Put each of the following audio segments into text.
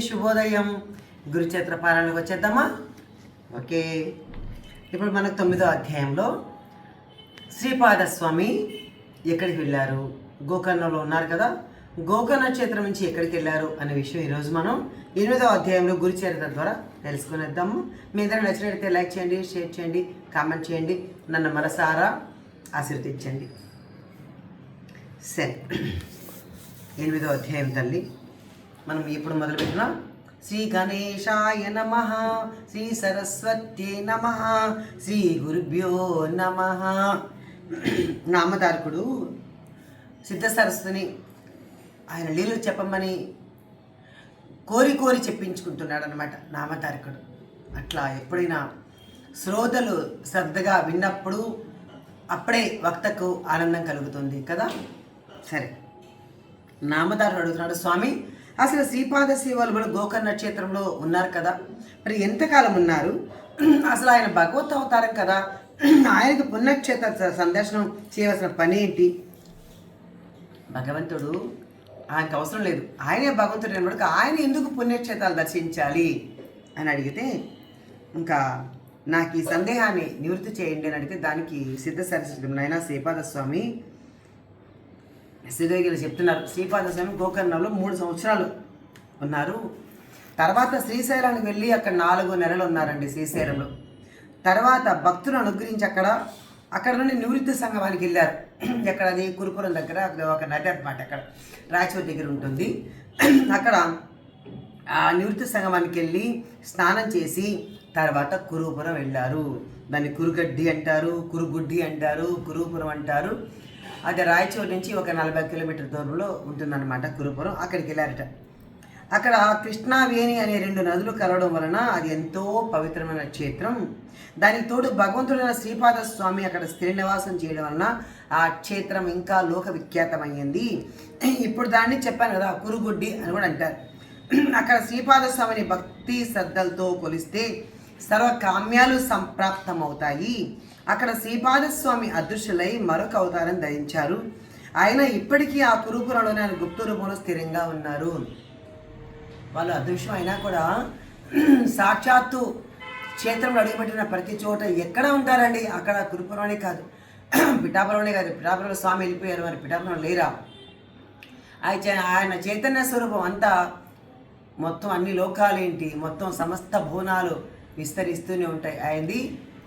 శుభోదయం. గురుచేత్ర పాలనకు వచ్చేద్దామా? ఓకే. ఇప్పుడు మనకు తొమ్మిదో అధ్యాయంలో శ్రీపాదస్వామి ఎక్కడికి వెళ్ళారు? గోకర్ణంలో ఉన్నారు కదా. గోకర్ణ క్షేత్రం నుంచి ఎక్కడికి వెళ్ళారు అనే విషయం ఈరోజు మనం ఎనిమిదో అధ్యాయంలో గురుచరిత్ర ద్వారా తెలుసుకునేద్దాము. మీ ఇద్దరు నచ్చినట్లయితే లైక్ చేయండి షేర్ చేయండి కామెంట్ చేయండి నన్ను మనసారా ఆశీర్వదించండి. సరే. ఎనిమిదో అధ్యాయం తల్లి. మనం ఇప్పుడు మొదలుపెట్టిన శ్రీ గణేశాయ నమ శ్రీ సరస్వత్యే నమ శ్రీ గురుభ్యో నమ. నామధారకుడు సిద్ధ సరస్వతిని ఆయన లీలలు చెప్పమని కోరి కోరి చెప్పించుకుంటున్నాడు అనమాట నామధారకుడు అట్లా ఎప్పుడైనా శ్రోతలు శ్రద్ధగా విన్నప్పుడు అప్పుడే వక్తకు ఆనందం కలుగుతుంది కదా? సరే. నామదారుడు అడుగుతున్నాడు స్వామి అసలు శ్రీపాద సేవలు కూడా గోకర్ణ క్షేత్రంలో ఉన్నారు కదా? మరి ఎంతకాలం ఉన్నారు? అసలు ఆయన భగవత్ అవతారం కదా? ఆయనకు పుణ్యక్షేత్ర సందర్శనం చేయవలసిన పని ఏంటి? భగవంతుడు ఆయనకు అవసరం లేదు. ఆయనే భగవంతుడు అయినప్పటికీ ఆయన ఎందుకు పుణ్యక్షేత్రాలు దర్శించాలి అని అడిగితే ఇంకా నాకు ఈ సందేహాన్ని నివృత్తి చేయండి అని అడిగితే దానికి సిద్ధ సరస్వతి నాయన శ్రీపాద స్వామి సిద్ధగిరి చెప్తున్నారు. శ్రీపాద స్వామి గోకర్ణంలో మూడు సంవత్సరాలు ఉన్నారు. తర్వాత శ్రీశైలానికి వెళ్ళి అక్కడ నాలుగు నెలలు ఉన్నారండి శ్రీశైలంలో. తర్వాత భక్తులను అనుగ్రహించి అక్కడ అక్కడ నుండి నివృత్తి సంగమానికి వెళ్ళారు. ఎక్కడ అది కురుపురం దగ్గర అక్కడ ఒక నది అనమాట అక్కడ. రాయచూర్ దగ్గర ఉంటుంది. అక్కడ ఆ నివృత్తి సంగమానికి వెళ్ళి స్నానం చేసి తర్వాత కురుపురం వెళ్ళారు. దాన్ని కురుగడ్డి అంటారు కురుగుడ్డి అంటారు కురుపురం అంటారు. అది రాయచూరు నుంచి ఒక నలభై కిలోమీటర్ దూరంలో ఉంటుందన్నమాట కురుపురం అక్కడికి వెళ్ళారట. అక్కడ కృష్ణావేణి అనే రెండు నదులు కలవడం వలన అది ఎంతో పవిత్రమైన క్షేత్రం. దానికి తోడు భగవంతుడైన శ్రీపాద స్వామి అక్కడ స్థిర నివాసం చేయడం వలన ఆ క్షేత్రం ఇంకా లోక విఖ్యాతమైంది ఇప్పుడు దాన్ని చెప్పాను కదా కురుగుడ్డి అని కూడా అంటారు. అక్కడ శ్రీపాద స్వామిని భక్తి శ్రద్ధలతో కొలిస్తే సర్వ కామ్యాలు సంప్రాప్తమవుతాయి. అక్కడ శ్రీపాదస్వామి అదృశ్యులై మరొక అవతారం ధరించారు. ఆయన ఇప్పటికీ ఆ కురుపురంలోనే ఆయన గుప్త రూపంలో స్థిరంగా ఉన్నారు. వాళ్ళు అదృశ్యం అయినా కూడా సాక్షాత్తు క్షేత్రంలో అడుగుపెట్టిన ప్రతి చోట ఎక్కడ ఉంటారండి? అక్కడ కురుపురంలోనే కాదు. పిఠాపురంలోనే కాదు. పిఠాపురంలో స్వామి వెళ్ళిపోయారు మరి. పిఠాపురం లేరా? ఆయన ఆయన చైతన్య స్వరూపం అంతా మొత్తం అన్ని లోకాలేంటి? మొత్తం సమస్త భువనాలు విస్తరిస్తూనే ఉంటాయి. ఆయనది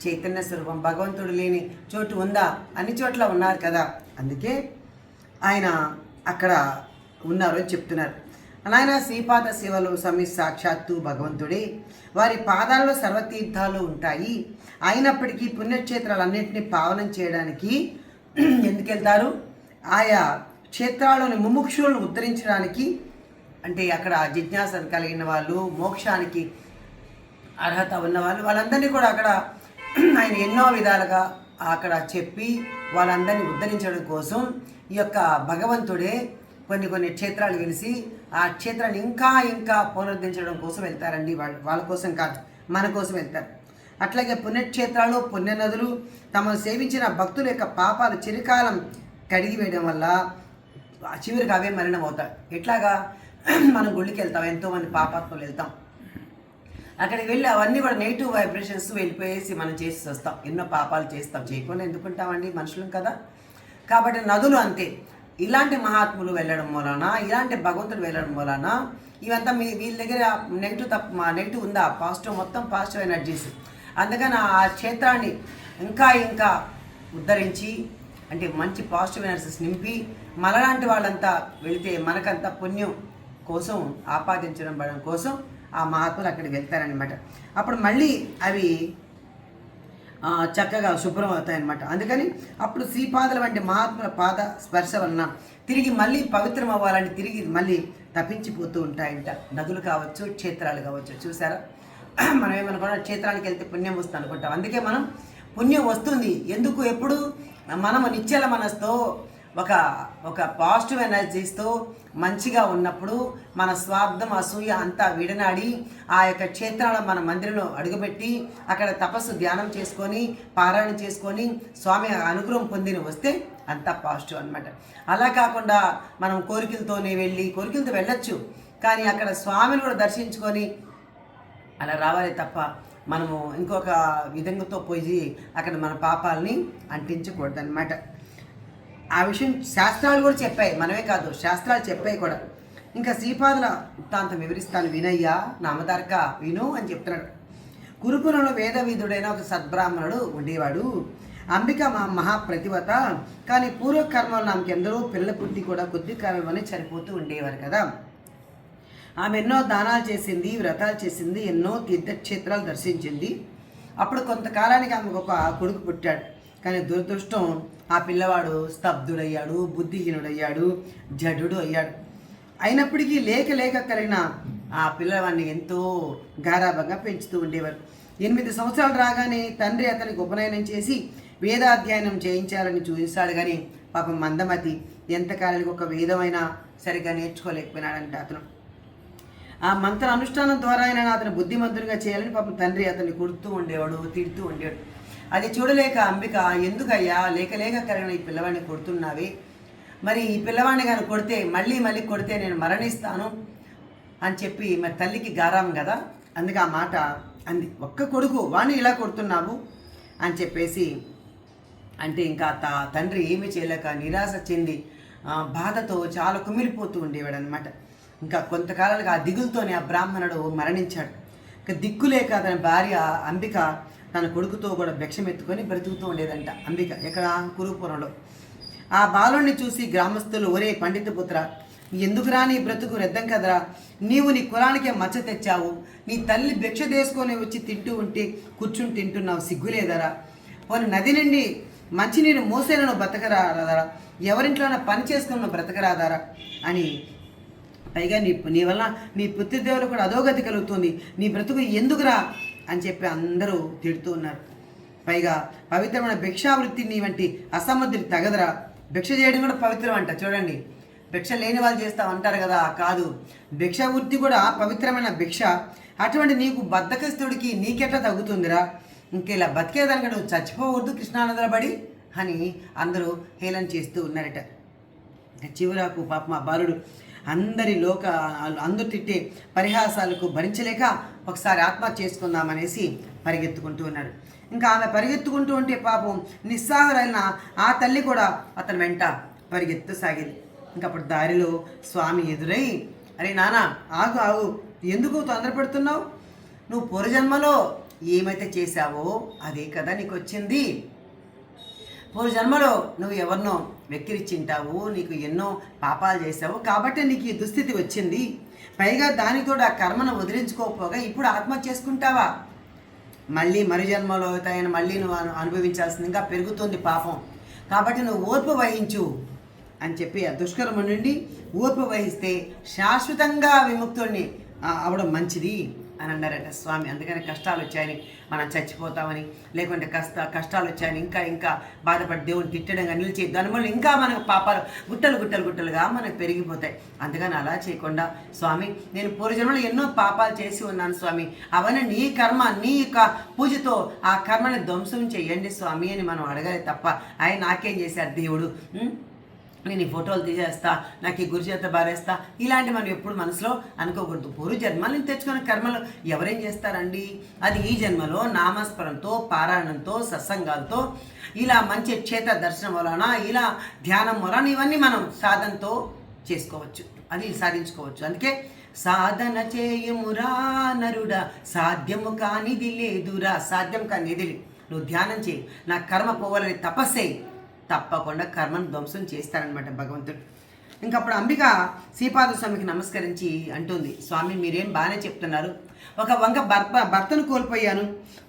చైతన్య స్వరూపం భగవంతుడు లేని చోటు ఉందా? అన్ని చోట్ల ఉన్నారు కదా. అందుకే ఆయన అక్కడ ఉన్నారు అని చెప్తున్నారు. నాయన శ్రీపాద సేవలు సమీ సాక్షాత్తు భగవంతుడే. వారి పాదాల్లో సర్వతీర్థాలు ఉంటాయి. అయినప్పటికీ పుణ్యక్షేత్రాలన్నింటినీ పావనం చేయడానికి ఎందుకెళ్తారు ఆయా క్షేత్రాల్లోని ముముక్షులను ఉద్ధరించడానికి అంటే అక్కడ జిజ్ఞాస కలిగిన వాళ్ళు మోక్షానికి అర్హత ఉన్న వాళ్ళు వాళ్ళందరినీ కూడా అక్కడ ఆయన ఎన్నో విధాలుగా అక్కడ చెప్పి వాళ్ళందరినీ ఉద్ధరించడం కోసం ఈ యొక్క భగవంతుడే కొన్ని కొన్ని క్షేత్రాలు వెలిసి ఆ క్షేత్రాన్ని ఇంకా ఇంకా పునరుద్ధరించడం కోసం వెళ్తారండి వాళ్ళు వాళ్ళ కోసం కాదు మన కోసం వెళ్తారు. అట్లాగే పుణ్యక్షేత్రాలు పుణ్యనదులు తమను సేవించిన భక్తుల యొక్క పాపాలు చిరకాలం కడిగి వేయడం వల్ల చివరికి అవే మరణం అవుతాయి. ఎట్లాగా మనం గుళ్ళకి వెళ్తాం ఎంతోమంది పాపాత్మలు వెళ్తాం. అక్కడికి వెళ్ళి అవన్నీ కూడా నెగిటివ్ వైబ్రేషన్స్ వెళ్ళిపోయేసి మనం చేసి వస్తాం. ఎన్నో పాపాలు చేస్తాం. చేయకుండా ఎందుకుంటామండి మనుషులం కదా? కాబట్టి నదులు అంతే. ఇలాంటి మహాత్ములు వెళ్ళడం వలన ఇలాంటి భగవంతుడు వెళ్ళడం వలన ఇవంతా మీ వీళ్ళ దగ్గర నెగిటివ్ తప్ప నెగిటివ్ ఉందా? పాజిటివ్ మొత్తం పాజిటివ్ ఎనర్జీస్. అందుకని ఆ క్షేత్రాన్ని ఇంకా ఇంకా ఉద్ధరించి అంటే మంచి పాజిటివ్ ఎనర్జీస్ నింపి మనలాంటి వాళ్ళంతా వెళితే మనకంత పుణ్యం కోసం ఆపాదించడం పడడం కోసం ఆ మహాత్ములు అక్కడికి వెళ్తారనమాట అప్పుడు మళ్ళీ అవి చక్కగా శుభ్రం అవుతాయన్నమాట. అందుకని అప్పుడు శ్రీపాదల వంటి మహాత్ముల పాద స్పర్శ వలన తిరిగి మళ్ళీ పవిత్రం అవ్వాలని తిరిగి మళ్ళీ తప్పించిపోతూ ఉంటాయంట. నదులు కావచ్చు క్షేత్రాలు కావచ్చు. చూసారా? మనం ఏమనుకున్నా క్షేత్రానికి వెళ్తే పుణ్యం వస్తుంది అనుకుంటాం. అందుకే మనం పుణ్యం వస్తుంది. ఎందుకు? ఎప్పుడు? మనము నిశ్చల మనస్తో ఒక ఒక పాజిటివ్ ఎనర్జీస్తో మంచిగా ఉన్నప్పుడు మన స్వార్థం అసూయ అంతా విడనాడి ఆ యొక్క క్షేత్రాల మన మందిరంలో అడుగుపెట్టి అక్కడ తపస్సు ధ్యానం చేసుకొని పారాయణ చేసుకొని స్వామి అనుగ్రహం పొందిన వస్తే అంతా పాజిటివ్ అన్నమాట. అలా కాకుండా మనం కోరికలతోనే వెళ్ళి కోరికలతో వెళ్ళొచ్చు కానీ అక్కడ స్వామిని కూడా దర్శించుకొని అలా రావాలి తప్ప మనము ఇంకొక విధంగాతో పోయి అక్కడ మన పాపాలని అంటించకూడదనమాట అనమాట ఆ విషయం శాస్త్రాలు కూడా చెప్పాయి. మనమే కాదు శాస్త్రాలు చెప్పాయి కూడా. ఇంకా శ్రీపాదుల వృత్తాంతం వివరిస్తాను. వినయ్యా నామదార్క విను అని చెప్తున్నాడు. గురుకులంలో వేదవిధుడైన ఒక సద్బ్రాహ్మణుడు ఉండేవాడు. అంబిక మా మహాప్రతివత కానీ పూర్వకర్మలు నాకు ఎందరో పిల్ల పుట్టి కూడా కొద్ది కాలంలోనే చనిపోతూ ఉండేవారు కదా. ఆమె ఎన్నో దానాలు చేసింది వ్రతాలు చేసింది ఎన్నో తీర్థక్షేత్రాలు దర్శించింది. అప్పుడు కొంతకాలానికి ఆమెకు ఒక కొడుకు పుట్టాడు. కానీ దురదృష్టం ఆ పిల్లవాడు స్తబ్దుడయ్యాడు బుద్ధిహీనుడయ్యాడు జడు అయ్యాడు. అయినప్పటికీ లేక లేక కలిగిన ఆ పిల్లవాడిని ఎంతో గారాభంగా పెంచుతూ ఉండేవారు. ఎనిమిది సంవత్సరాలు రాగానే తండ్రి అతనికి ఉపనయనం చేసి వేదాధ్యయనం చేయించాలని చూపిస్తాడు కానీ పాపం మందమతి ఎంతకాలానికి ఒక వేదమైనా సరిగ్గా నేర్చుకోలేకపోయినాడంట అతను. ఆ మంత్ర అనుష్ఠానం ద్వారా ఆయన అతను బుద్ధిమంతుడిగా చేయాలని పాపం తండ్రి అతన్ని కుడుతూ ఉండేవాడు తిడుతూ ఉండేవాడు. అది చూడలేక అంబిక ఎందుకయ్యా? లేక లేక ఈ పిల్లవాడిని కొడుతున్నావి? మరి ఈ పిల్లవాడిని కానీ కొడితే మళ్ళీ మళ్ళీ కొడితే నేను మరణిస్తాను అని చెప్పి మరి తల్లికి గారాం కదా? అందుకే ఆ మాట అంది. ఒక్క కొడుకు వాణ్ణి ఇలా కొడుతున్నావు? అని చెప్పేసి అంటే ఇంకా తా తండ్రి ఏమి చేయలేక నిరాశ చెంది బాధతో చాలా కుమిలిపోతూ ఉండేవాడు అనమాట ఇంకా కొంతకాలానికి ఆ దిగులతోనే ఆ బ్రాహ్మణుడు మరణించాడు. ఇంకా దిక్కులేక అతని భార్య అంబిక తన కొడుకుతో కూడా భిక్షం ఎత్తుకొని బ్రతుకుతూ ఉండేదంట. అంబిక ఎక్కడ? కురుపురంలో. ఆ బాలుణ్ణి చూసి గ్రామస్తులు ఒరే పండిత పుత్ర ఎందుకురా నీ బ్రతుకు రెద్దం కదరా? నీవు నీ కులానికే మచ్చ తెచ్చావు. నీ తల్లి భిక్ష తీసుకొని వచ్చి తింటూ ఉంటే కూర్చుని తింటున్నావు సిగ్గులేదరా? పోనీ నది నుండి మంచినీరు మోసేలను బ్రతకరాదారా? ఎవరింట్లోనే పని చేసుకున్న బ్రతకరాదారా? అని పైగా నీ నీ వల్ల నీ పుత్రిదేవులు కూడా అధోగతి కలుగుతుంది. నీ బ్రతుకు ఎందుకురా? అని చెప్పి అందరూ తిడుతూ ఉన్నారు. పైగా పవిత్రమైన భిక్షావృత్తిని వంటి అసమర్థుడి తగదరా. భిక్ష చేయడం కూడా పవిత్రం అంట చూడండి. భిక్ష లేని వాళ్ళు చేస్తాం అంటారు కదా కాదు. భిక్ష వృత్తి కూడా పవిత్రమైన భిక్ష. అటువంటి నీకు బద్ధకస్తుడికి నీకెట్లా తగ్గుతుందిరా? ఇంకెలా బతికేదానికి నువ్వు చచ్చిపోవద్దు కృష్ణానదుల పడి అని అందరూ హేళన చేస్తూ ఉన్నారట. చివరాకు చివరకు పాప మా బాలుడు అందరి లోక అందరు తిట్టే పరిహాసాలకు భరించలేక ఒకసారి ఆత్మహత్య చేసుకుందామనేసి పరిగెత్తుకుంటూ ఉన్నాడు. ఇంకా ఆమె పరిగెత్తుకుంటూ ఉంటే పాపం నిస్సాహరైన ఆ తల్లి కూడా అతని వెంట పరిగెత్తు సాగింది. ఇంకా అప్పుడు దారిలో స్వామి ఎదురై అరే నాన్న ఆగు ఆగు ఎందుకు తొందరపడుతున్నావు నువ్వు పూర్వజన్మలో ఏమైతే చేశావో అదే కదా నీకు వచ్చింది. పూర్వ జన్మలో నువ్వు ఎవరినో వెక్కిరిచ్చింటావు నీకు ఎన్నో పాపాలు చేసావు కాబట్టి నీకు ఈ దుస్థితి వచ్చింది. పైగా దానితో ఆ కర్మను వదిలించుకోకపోగా ఇప్పుడు ఆత్మహత్య చేసుకుంటావా? మళ్ళీ మరు జన్మలో అవుతాయని మళ్ళీ నువ్వు అనుభవించాల్సిందిగా అనుభవించాల్సింది ఇంకా పెరుగుతుంది పాపం. కాబట్టి నువ్వు ఓర్పు వహించు అని చెప్పి ఆ దుష్కర్మ నుండి ఓర్పు వహిస్తే శాశ్వతంగా విముక్తుడిని అవడం మంచిది. అని అన్నారట స్వామి అందుకని కష్టాలు వచ్చాయని మనం చచ్చిపోతామని. లేకుంటే కష్ట కష్టాలు వచ్చాయని ఇంకా ఇంకా బాధపడి దేవుని తిట్టడంగా నిలిచి దానివల్ల ఇంకా మనకు పాపాలు గుట్టలు గుట్టలు గుట్టలుగా మనకు పెరిగిపోతాయి. అందుకని అలా చేయకుండా స్వామి నేను పూర్వజన్మలో ఎన్నో పాపాలు చేసి ఉన్నాను స్వామి. అవన్నీ నీ కర్మ నీ యొక్క పూజతో ఆ కర్మని ధ్వంసం చేయండి స్వామి అని మనం అడగాలి తప్ప ఆయన నాకేం చేశారు దేవుడు? నేను ఈ ఫోటోలు తీసేస్తా నాకు ఈ గురి చేత బారేస్తా ఇలాంటి మనం ఎప్పుడు మనసులో అనుకోకూడదు. పూర్వ జన్మలను తెచ్చుకున్న కర్మలు ఎవరేం చేస్తారండి? అది ఈ జన్మలో నామస్మరణతో పారాయణంతో సత్సంగాలతో ఇలా మంచి క్షేత్ర దర్శనం వలన ఇలా ధ్యానం వలన ఇవన్నీ మనం సాధనతో చేసుకోవచ్చు. అది సాధించుకోవచ్చు. అందుకే సాధన చేయుమురా నరుడా సాధ్యము కానిది లేదురా. సాధ్యం కానిది నువ్వు ధ్యానం చేయి. నా కర్మ పోవాలని తపస్సేయి తప్పకుండా కర్మను ధ్వంసం చేస్తారనమాట భగవంతుడు. ఇంకప్పుడు అంబిక శ్రీపాద స్వామికి నమస్కరించి అంటుంది స్వామి మీరేం బాగానే చెప్తున్నారు. ఒక వంక భర్త భర్తను కోల్పోయాను.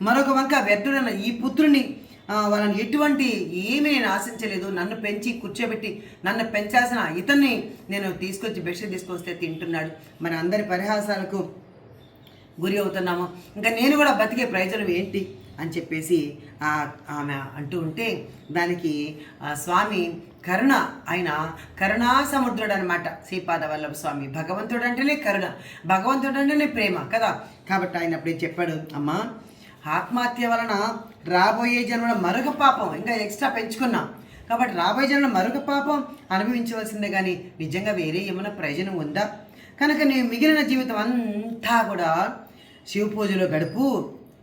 మరొక వంక వ్యర్థుడైన ఈ పుత్రుని వాళ్ళని ఎటువంటి ఏమీ నేను ఆశించలేదు. నన్ను పెంచి కూర్చోబెట్టి నన్ను పెంచాల్సిన ఇతన్ని నేను తీసుకొచ్చి బెడ్షీట్ తీసుకొస్తే తింటున్నాడు. మరి అందరి పరిహాసాలకు గురి అవుతున్నాము. ఇంకా నేను కూడా బతికే ప్రయోజనం ఏంటి? అని చెప్పేసి ఆమె అంటూ ఉంటే దానికి ఆ స్వామి కరుణ ఆయన కరుణా సముద్రుడు అనమాట శ్రీపాద వల్లభ స్వామి భగవంతుడు అంటేనే కరుణ భగవంతుడు అంటేనే ప్రేమ కదా. కాబట్టి ఆయన అప్పుడే చెప్పాడు అమ్మా ఆత్మహత్య వలన రాబోయే జన్మల మరొక పాపం ఇంకా ఎక్స్ట్రా పెంచుకున్నాం. కాబట్టి రాబోయే జన్మల మరొక పాపం అనుభవించవలసిందే కానీ నిజంగా వేరే ఏమైనా ప్రయోజనం ఉందా? కనుక నీ మిగిలిన జీవితం అంతా కూడా శివ పూజలో గడుపు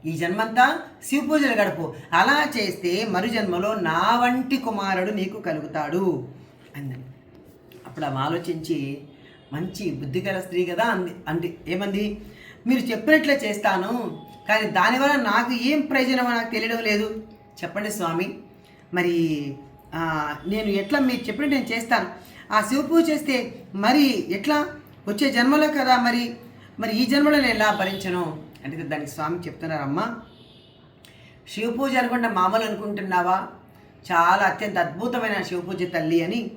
ఈ జన్మంతా శివ పూజలు గడుపు. అలా చేస్తే మరు జన్మలో నా వంటి కుమారుడు నీకు కలుగుతాడు. అందని అప్పుడు ఆమె ఆలోచించి మంచి బుద్ధిగల స్త్రీ కదా అంది. అంది. ఏమంది? మీరు చెప్పినట్లే చేస్తాను కానీ దానివల్ల నాకు ఏం ప్రయోజనమో నాకు తెలియడం లేదు. చెప్పండి స్వామి. మరి నేను ఎట్లా మీరు చెప్పినట్టు నేను చేస్తాను. ఆ శివ పూజ చేస్తే మరి ఎట్లా? వచ్చే జన్మలో కదా మరి. మరి ఈ జన్మలో నేను ఎలా భరించను? అంటే దానికి స్వామి చెప్తున్నారమ్మా. శివ పూజ అనుకుంటే మామూలు అనుకుంటున్నావా? చాలా అత్యంత అద్భుతమైన శివ పూజ తల్లి అని.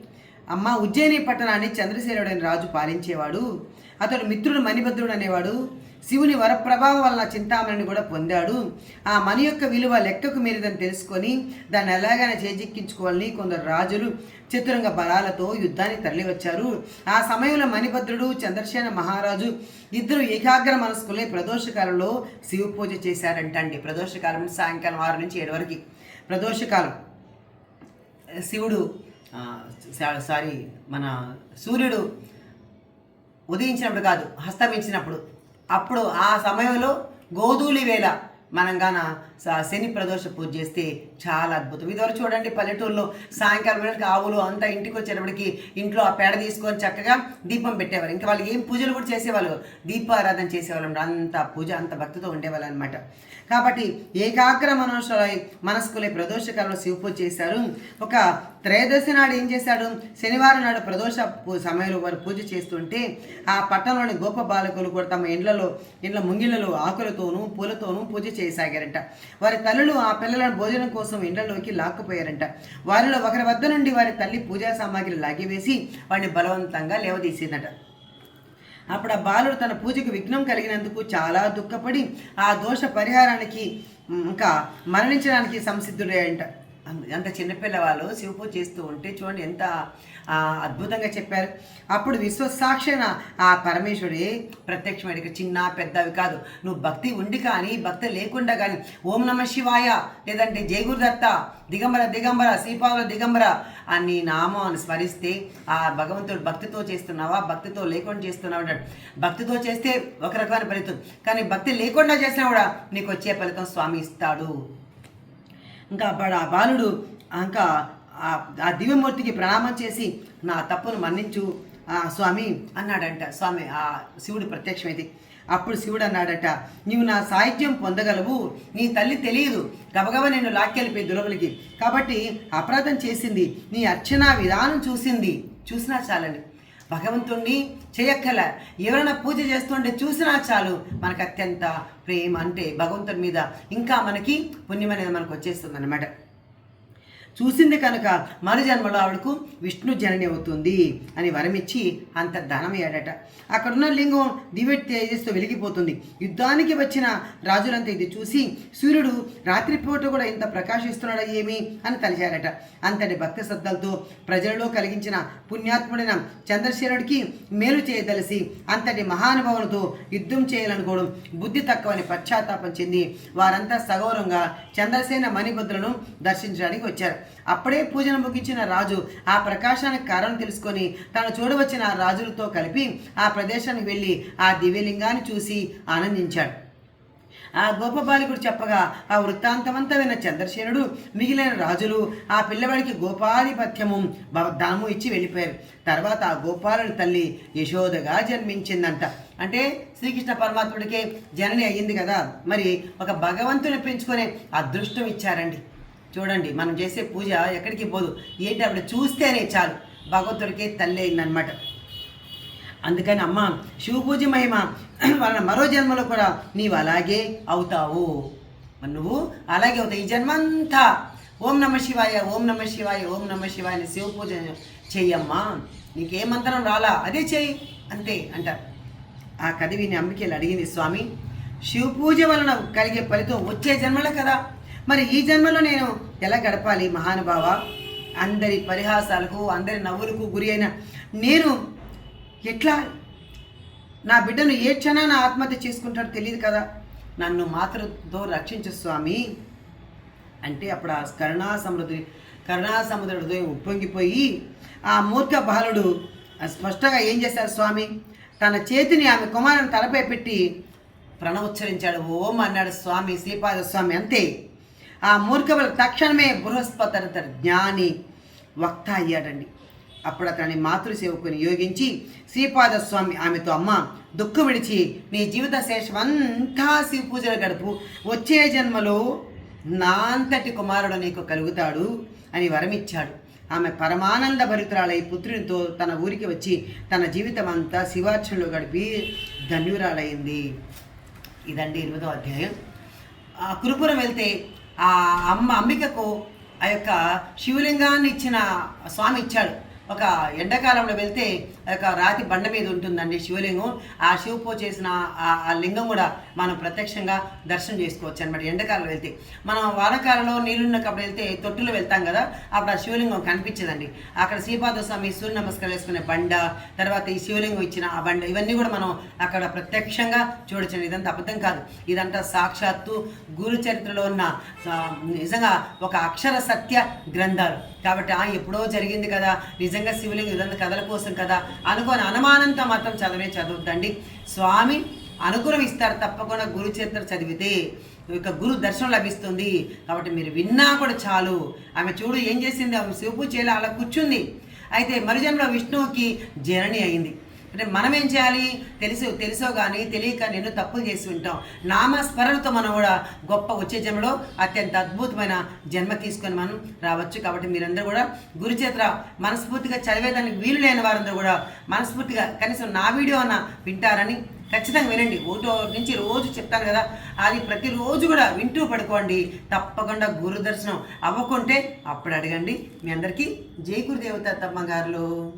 అమ్మ ఉజ్జయిని పట్టణాన్ని చంద్రశేఖరుడైన రాజు పాలించేవాడు. అతడు మిత్రుడు మణిభద్రుడు అనేవాడు. శివుని వరప్రభావం వలన చింతామణిని కూడా పొందాడు. ఆ మణి యొక్క విలువ లెక్కకు మీరిదని తెలుసుకొని దాన్ని ఎలాగైనా చేజిక్కించుకోవాలని కొందరు రాజులు చతురంగ బలాలతో యుద్ధానికి తరలివచ్చారు. ఆ సమయంలో మణిభద్రుడు చంద్రసేన మహారాజు ఇద్దరు ఏకాగ్ర మనస్కులే ప్రదోషకాలంలో శివ పూజ చేశారంటండి. ప్రదోషకాలం సాయంకాలం ఆరు నుంచి ఏడు వరకు. ప్రదోషకాలం శివుడు సారీ మన సూర్యుడు ఉదయించినప్పుడు కాదు హస్తమించినప్పుడు అప్పుడు ఆ సమయంలో గోధూలి వేళ మనం గాన శని ప్రదోష పూజ చేస్తే చాలా అద్భుతం. ఇదివరకు చూడండి పల్లెటూరులో సాయంకాలం వేళకి ఆవులు అంతా ఇంటికి వచ్చేటప్పటికి ఇంట్లో ఆ పేడ తీసుకొని చక్కగా దీపం పెట్టేవారు. ఇంకా వాళ్ళు ఏం పూజలు కూడా చేసేవాళ్ళు? దీపారాధన చేసేవాళ్ళు అంత పూజ అంత భక్తితో ఉండేవాళ్ళు అనమాట. కాబట్టి ఏకాగ్ర మనోషులై మనస్కులే ప్రదోషకాలంలో శివ పూజ చేశారు. ఒక త్రయోదశి నాడు ఏం చేశాడు? శనివారం నాడు ప్రదోష సమయంలో వారు పూజ చేస్తుంటే ఆ పట్టణంలోని గోప బాలకులు కూడా తమ ఇండ్లలో ఇండ్ల ముంగిళ్ళలో ఆకులతోనూ పూలతోనూ పూజ చేయసాగారంట. వారి తల్లులు ఆ పిల్లలను భోజనం కోసం ఇండ్లలోకి లాక్కుపోయారంట. వారిలో ఒకరి వద్ద నుండి వారి తల్లి పూజా సామాగ్రి లాగివేసి వాడిని బలవంతంగా లేవదీసిందట. అప్పుడు ఆ బాలుడు తన పూజకు విఘ్నం కలిగినందుకు చాలా దుఃఖపడి ఆ దోష పరిహారానికి ఇంకా మరణించడానికి సంసిద్ధుడే అంట అంత- చిన్నపిల్లవాళ్ళు శివ పూజ చేస్తూ ఉంటే చూడండి ఎంత అద్భుతంగా చెప్పారు. అప్పుడు విశ్వసాక్షిన ఆ పరమేశ్వరుడే ప్రత్యక్షమైన చిన్న పెద్దవి కాదు. నువ్వు భక్తి ఉండి కానీ భక్తి లేకుండా కానీ ఓం నమ శివాయ లేదంటే జయగురుదత్త దిగంబర దిగంబర శ్రీపావుల దిగంబర అని నామాన్ని స్మరిస్తే ఆ భగవంతుడు భక్తితో చేస్తున్నావా భక్తితో లేకుండా చేస్తున్నావు అంటాడు. భక్తితో చేస్తే ఒక రకమైన ఫలితం. కానీ భక్తి లేకుండా చేసినా కూడా నీకు వచ్చే ఫలితం స్వామి ఇస్తాడు. ఇంకా అప్పుడు ఆ బాలుడు ఇంకా ఆ- దివ్యమూర్తికి ప్రణామం చేసి నా తప్పును మన్నించు స్వామి అన్నాడంట. స్వామి ఆ శివుడు ప్రత్యక్షమైతే అప్పుడు శివుడు అన్నాడట నీవు నా సాహిత్యం పొందగలవు. నీ తల్లి తెలియదు. గబగబ నేను లాక్కెళ్ళిపోయి దురవలికి. కాబట్టి అపరాధం చేసింది. నీ అర్చనా విధానం చూసింది. చూసినా చాలండి. భగవంతుణ్ణి చేయక్కల. ఎవరైనా పూజ చేస్తుంటే చూసినా చాలు మనకు అత్యంత ప్రేమ అంటే భగవంతుని మీద. ఇంకా మనకి పుణ్యం అనేది మనకు వచ్చేస్తుంది అనమాట చూసింది కనుక మరు జన్మలో ఆవిడకు విష్ణు జనని అవుతుంది అని వరమిచ్చి అంత దానమయ్యాడట అక్కడున్న లింగం దివ్య తేజస్తో వెలిగిపోతుంది. యుద్ధానికి వచ్చిన రాజులంతా ఇది చూసి సూర్యుడు రాత్రిపూట కూడా ఇంత ప్రకాశిస్తున్నాడా ఏమి అని తలిచారట. అంతటి భక్తి శ్రద్ధలతో ప్రజలలో కలిగించిన పుణ్యాత్ముడైన చంద్రశేరుడికి మేలు చేయదలిసి అంతటి మహానుభావులతో యుద్ధం చేయాలనుకోవడం బుద్ధి తక్కువని పశ్చాత్తాపం చెంది వారంతా సగౌరవంగా చంద్రసేన మణిభద్రను దర్శించడానికి వచ్చారు. అప్పుడే పూజను ముగించిన రాజు ఆ ప్రకాశానికి కారణం తెలుసుకొని తాను చూడవచ్చిన ఆ రాజులతో కలిపి ఆ ప్రదేశానికి వెళ్ళి ఆ దివ్యలింగాన్ని చూసి ఆనందించాడు. ఆ గోప బాలికుడు చెప్పగా ఆ వృత్తాంతమంతా విన్న చంద్రసేనుడు మిగిలిన రాజులు ఆ పిల్లవాడికి గోపాధిపత్యము దాము ఇచ్చి వెళ్ళిపోయారు. తర్వాత ఆ గోపాలుడి తల్లి యశోదగా జన్మించిందంట. అంటే శ్రీకృష్ణ పరమాత్ముడికే జనని అయ్యింది కదా. మరి ఒక భగవంతుని పెంచుకునే అదృష్టం ఇచ్చారండి. చూడండి మనం చేసే పూజ ఎక్కడికి పోదు. ఏంటి అప్పుడు చూస్తేనే చాలు. భగవంతుడికి తల్లి అయిందనమాట అందుకని అమ్మ శివ పూజ మహిమ వలన మరో జన్మలో కూడా నీవు అలాగే అవుతావు. నువ్వు అలాగే అవుతావు. ఈ జన్మంతా ఓం నమ శివాయ ఓం నమ శివాయ ఓం నమ శివాయ అని శివ పూజ చెయ్యమ్మా. నీకే మంత్రం రాలా? అదే చెయ్యి. అంతే అంటారు. ఆ కథ విని అంబికేలు అడిగింది స్వామి శివ పూజ వలన కలిగే ఫలితం వచ్చే జన్మలే కదా. మరి ఈ జన్మలో నేను ఎలా గడపాలి మహానుభావ? అందరి పరిహాసాలకు అందరి నవ్వులకు గురి అయిన నేను ఎట్లా? నా బిడ్డను ఏ క్షణాన ఆత్మహత్య చేసుకుంటాడో తెలియదు కదా. నన్ను మాతృతో రక్షించు స్వామి. అంటే అప్పుడు ఆ కరుణా సముద్రుడి కరుణా సముద్రుడు ఉప్పొంగిపోయి ఆ మూర్ఖ బాలుడు స్పష్టంగా ఏం చేశారు స్వామి? తన చేతిని ఆమె కుమారుని తలపై పెట్టి ప్రణవోచ్చరించాడు. ఓం అన్నాడు స్వామి శ్రీపాద స్వామి అంతే. ఆ మూర్ఖములు తక్షణమే బృహస్పతి జ్ఞాని వక్త అయ్యాడండి. అప్పుడు అతని మాతృ సేవకుని యోగించి శ్రీపాద స్వామి ఆమెతో అమ్మ దుఃఖ విడిచి నీ జీవిత శేషం అంతా శివ పూజలు గడుపు. వచ్చే జన్మలో నా అంతటి కుమారుడు నీకు కలుగుతాడు అని వరమిచ్చాడు. ఆమె పరమానంద భరితురాలై పుత్రునితో తన ఊరికి వచ్చి తన జీవితం అంతా శివార్చనలో గడిపి ధన్యురాలైంది. ఇదండి ఎనిమిదో అధ్యాయం. ఆ కురుపురం వెళ్తే ఆ అమ్మ అంబికకు ఆ యొక్క శివలింగాన్ని ఇచ్చిన స్వామి ఇచ్చాడు. ఒక ఎండాకాలంలో వెళ్తే ఆ యొక్క రాతి బండ మీద ఉంటుందండి శివలింగం. ఆ శివ పూజ చేసిన ఆ- ఆ లింగం కూడా మనం ప్రత్యక్షంగా దర్శనం చేసుకోవచ్చు అనమాట ఎండాకాలం వెళ్తే. మనం వానకాలంలో నీళ్ళున్నప్పుడు వెళ్తే తొట్టులో వెళ్తాం కదా అప్పుడు ఆ శివలింగం కనిపించదండి. అక్కడ శ్రీపాద స్వామి సూర్య నమస్కారం వేసుకునే బండ తర్వాత ఈ శివలింగం ఇచ్చిన ఆ బండ ఇవన్నీ కూడా మనం అక్కడ ప్రత్యక్షంగా చూడొచ్చు ఇదంతా అబద్ధం కాదు. ఇదంతా సాక్షాత్తు గురు చరిత్రలో ఉన్న నిజంగా ఒక అక్షర సత్య గ్రంథాలు. కాబట్టి ఆ ఎప్పుడో జరిగింది కదా నిజంగా శివలింగం ఇదంతా కథల కోసం కదా అనుకోని అనుమానంతో మాత్రం చదవే చదవద్దండి. స్వామి అనుగ్రహం ఇస్తారు తప్పకుండా గురు చరిత్ర చదివితే ఇక గురు దర్శనం లభిస్తుంది. కాబట్టి మీరు విన్నా కూడా చాలు. ఆమె చూడు ఏం చేసింది? ఆమె శివపూజ చేయాలి అలా కూర్చుంది. అయితే మరుజన్మలో విష్ణువుకి జరణి అయింది. అంటే మనం ఏం చేయాలి? తెలుసు తెలుసో కానీ తెలియక నేను తప్పులు చేసి ఉంటాం. నామస్మరణతో మనం కూడా గొప్ప వచ్చే జన్మలో అత్యంత అద్భుతమైన జన్మ తీసుకొని మనం రావచ్చు. కాబట్టి మీరందరూ కూడా గురుచేత్ర మనస్ఫూర్తిగా చదివేదానికి వీలు లేని వారందరూ కూడా మనస్ఫూర్తిగా కనీసం నా వీడియో అన్న వింటారని ఖచ్చితంగా వినండి. ఒకటో నుంచి రోజు చెప్తాను కదా అది ప్రతిరోజు కూడా వింటూ పడుకోండి. తప్పకుండా గురు దర్శనం అవ్వకుంటే అప్పుడు అడగండి. మీ అందరికీ జై గురుదేవత తమ్మ గారులు